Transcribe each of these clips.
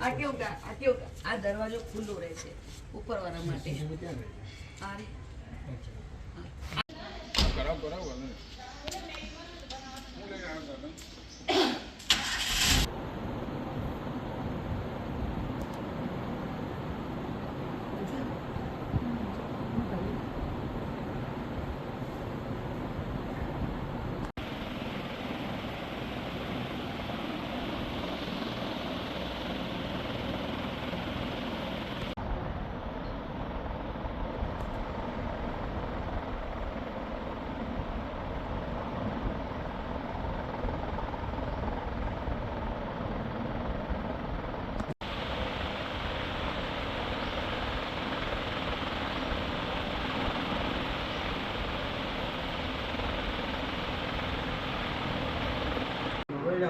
આ કેવું આ કેવું આ દરવાજો ખુલ્લો રહે છે ઉપરવાળા માટે. આ રી-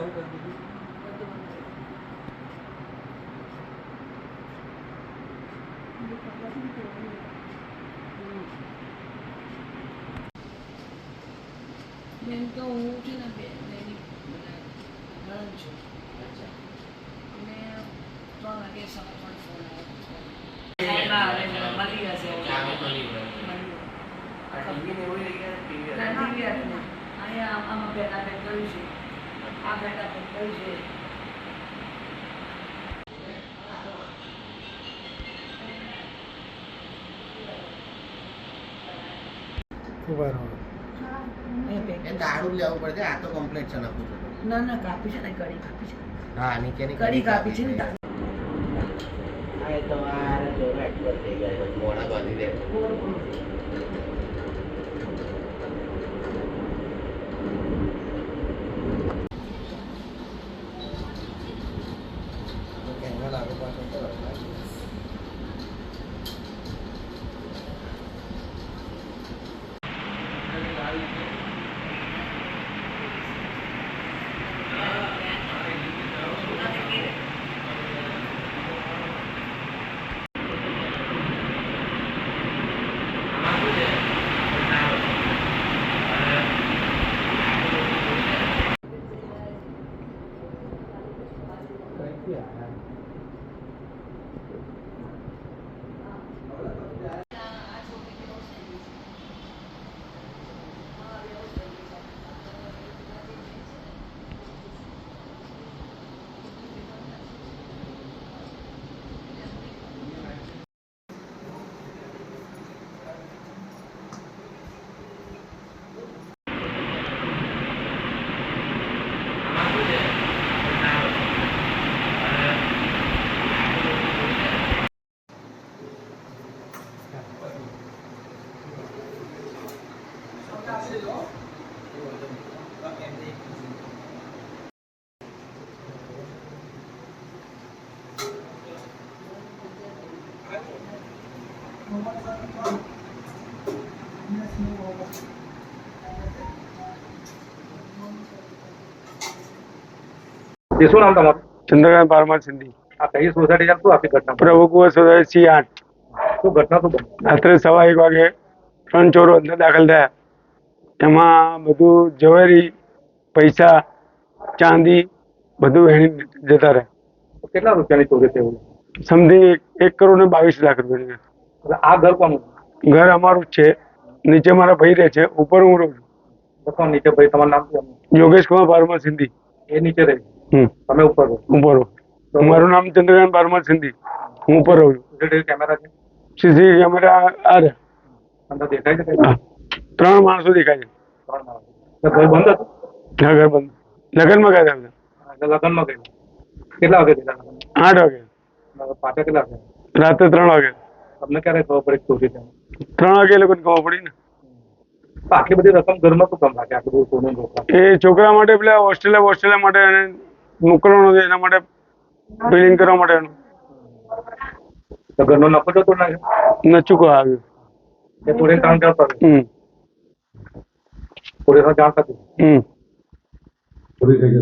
બેન તો હું છે ને બેન છું. અને ત્રણ વાગે સવા પણ ફોન આવ્યો મળી જશે. ને. અહીંયા આમ- આમાં બેઠા બેઠ કર્યું છે. આ બેઠા બેઠ કર્યું છે. અહીંયા પેક એ દારૂ લેવું પડશે આ તો કમ્પ્લીટ છે નાખું છું. ના ના કાપી છે ને કડી કાપી છે. હા નીચેની કડી કાપી છે ને એ તો આ જોરો expert થઈ ગયા મોડા બાંધી દે. શું નામ તમારું? ચંદ્રકાંત પારમાર સિંધી. આ કઈ સોસાયટી ચાલતું? આખી ઘટના પ્રભુ કુંવર સોસાયટી સી આઠ. શું ઘટના શું રાત્રે સવા એક વાગે ત્રણ ચોરો અંદર દાખલ થયા. એમાં બધું જવેરી પૈસા ચાંદી બધું વહેણી જતા રહ્યા. કેટલા રૂપિયાની ચોરી થયું સમથિંગ એક કરોડ ને બાવીસ લાખ રૂપિયાની. એટલે આ ઘર કોનું ઘર અમારું જ છે. નીચે મારા ભાઈ રહે છે. ઉપર હું રહું છું. નીચે ભાઈ? તમારું નામ શું? યોગેશ કુમાર બારમા સિંધી. એ નીચે રહે? તમે ઉપર રહો. ઉપર રહું. મારું નામ ચંદ્રકાંત બારમા સિંધી. હું ઉપર રહું છું. કેમેરા છે? સીસી કેમેરા આ રહ્યા. દેખાય છે ત્રણ માણસો દેખાય છે. ત્રણ માણસો. ઘર બંધ હતું? હા, ઘર બંધ. લગ્નમાં ગયા હતા લગ્નમાં ગયેલા. કેટલા વાગે આઠ વાગે. પાછા કેટલા વાગે? રાત્રે ત્રણ વાગે. તમને ક્યારે ખબર પડી ચોરી થઈ ત્રણ વાગે એ લોકોને ખબર પડી ને. આટલી બધી રકમ ઘરમાં શું કામ રાખે? આટલું બધું સોનું રોકડા એ છોકરા માટે પેલા હોસ્ટેલે હોસ્ટેલે માટે એને મોકલવાનો છે એના માટે બિલિંગ કરવા માટે એનું. તો ઘરનો નફો તો ના ન ચૂકવા આવ્યો. એ થોડે કામ કરતો હમ. પોલીસને થઈ થતી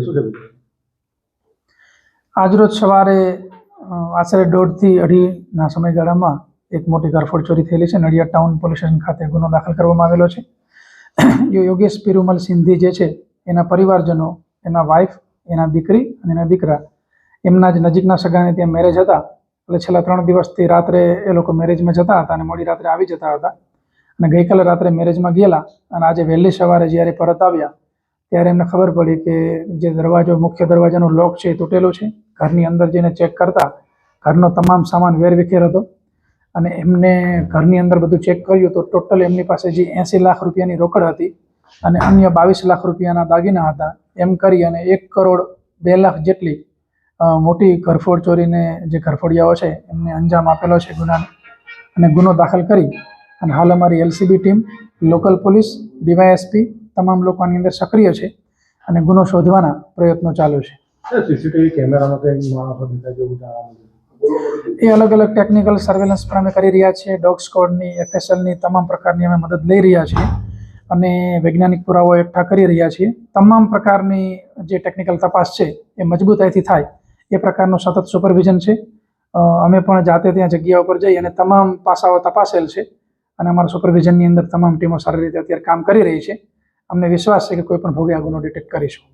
શું આજરોજ સવારે આશરે દોઢથી અઢીના સમયગાળામાં એક મોટી ઘરફોડ ચોરી થયેલી છે. નડિયાદ ટાઉન પોલીસ સ્ટેશન ખાતે ગુનો દાખલ કરવામાં આવેલો છે. યોગેશ પિરુમલ સિંધી જે છે, એના પરિવારજનો, એના વાઇફ એના દીકરી અને એના દીકરા, એમના જ નજીકના સગાને ત્યાં મેરેજ હતા. એટલે છેલ્લા ત્રણ દિવસથી રાત્રે એ લોકો મેરેજમાં જતા હતા અને મોડી રાત્રે આવી જતા હતા. અને ગઈકાલે રાત્રે મેરેજમાં ગયેલા અને આજે વહેલી સવારે જ્યારે પરત આવ્યા, ત્યારે એમને ખબર પડી કે જે દરવાજો, મુખ્ય દરવાજાનો લોક છે એ તૂટેલો છે. ઘરની અંદર જઈને ચેક કરતા, ઘરનો તમામ સામાન વેરવિખેર હતો. અને એમને ઘરની અંદર બધું ચેક કર્યું તો ટોટલ એમની પાસે જે એંસી લાખ રૂપિયાની રોકડ હતી અને અન્ય બાવીસ લાખ રૂપિયાના દાગીના હતા. એમ કરી અને એક કરોડ બે લાખ જેટલી મોટી ઘરફોડ ચોરીને જે ઘરફોડિયાઓ છે એમને અંજામ આપેલો છે ગુનાને. અને ગુનો દાખલ કરી અને હાલ અમારી LCB team, local police, DYSP તમામ લોકો આની અંદર સક્રિય છે અને ગુનો શોધવાના પ્રયત્નો ચાલુ છે. સીસીટીવી કેમેરામાં કંઈ જેવું જાણવા મળ્યું? એ અલગ અલગ ટેકનિકલ સર્વેલન્સ પણ અમે કરી રહ્યા છીએ. ડોગ સ્કોડની એફએસએલની તમામ પ્રકારની અમે મદદ લઈ રહ્યા છીએ. અને વૈજ્ઞાનિક પુરાવો એકઠા કરી રહ્યા છીએ. તમામ પ્રકારની જે ટેકનિકલ તપાસ છે, એ મજબૂતાઈથી થાય. એ પ્રકારનું સતત સુપરવિઝન છે. અમે પણ જાતે ત્યાં જગ્યા ઉપર જઈ અને તમામ પાસાઓ તપાસેલ છે. અને અમારા સુપરવિઝનની અંદર તમામ ટીમો સારી રીતે અત્યારે કામ કરી રહી છે. અમને વિશ્વાસ છે કે કોઈ પણ ભોગે આ ગુનો ડિટેક્ટ કરીશું.